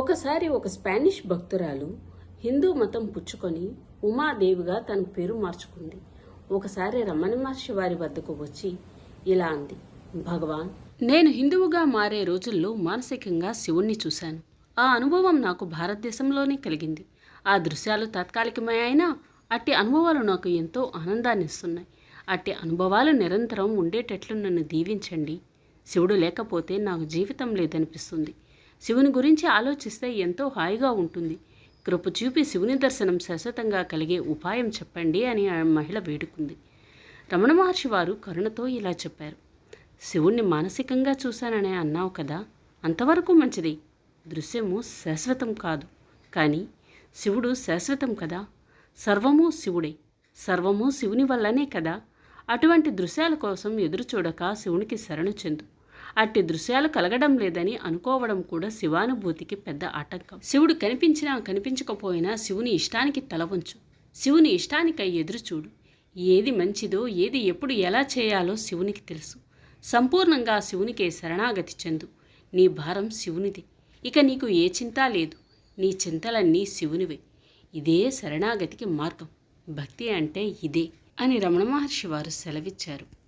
ఒకసారి ఒక స్పానిష్ భక్తురాలు హిందూ మతం పుచ్చుకొని ఉమాదేవిగా తన పేరు మార్చుకుంది. ఒకసారి రమణ మహర్షి వారి వద్దకు వచ్చి ఇలా అంది భగవాన్ నేను హిందువుగా మారే రోజుల్లో మానసికంగా శివుణ్ణి చూశాను. ఆ అనుభవం నాకు భారతదేశంలోనే కలిగింది. ఆ దృశ్యాలు తాత్కాలికమే అయినా అట్టి అనుభవాలు నాకు ఎంతో ఆనందాన్ని ఇస్తున్నాయి. అట్టి అనుభవాలు నిరంతరం ఉండేటట్లు నన్ను దీవించండి. శివుడు లేకపోతే నాకు జీవితం లేదనిపిస్తుంది. శివుని గురించి ఆలోచిస్తే ఎంతో హాయిగా ఉంటుంది. కృప చూపి శివుని దర్శనం శాశ్వతంగా కలిగే ఉపాయం చెప్పండి అని ఆ మహిళ వేడుకుంది. రమణ మహర్షి వారు కరుణతో ఇలా చెప్పారు. శివుణ్ణి మానసికంగా చూశాననే అన్నావు కదా అంతవరకు మంచిది. దృశ్యము శాశ్వతం కాదు. కానీ శివుడు శాశ్వతం కదా. సర్వము శివుడే. సర్వము శివుని వల్లనే కదా. అటువంటి దృశ్యాల కోసం ఎదురు చూడక శివునికి శరణు చెందు. అట్టి దృశ్యాలు కలగడం లేదని అనుకోవడం కూడా శివానుభూతికి పెద్ద ఆటంకం. శివుడు కనిపించినా కనిపించకపోయినా శివుని ఇష్టానికి తలవంచు శివుని ఇష్టానికై ఎదురు చూడు. ఏది మంచిదో ఏది ఎప్పుడు ఎలా చేయాలో శివునికి తెలుసు. సంపూర్ణంగా శివునికే శరణాగతి చెందు. నీ భారం శివునిది. ఇక నీకు ఏ చింత లేదు. నీ చింతలన్నీ శివునివే. ఇదే శరణాగతికి మార్గం. భక్తి అంటే ఇదే అని రమణ మహర్షి వారు సెలవిచ్చారు.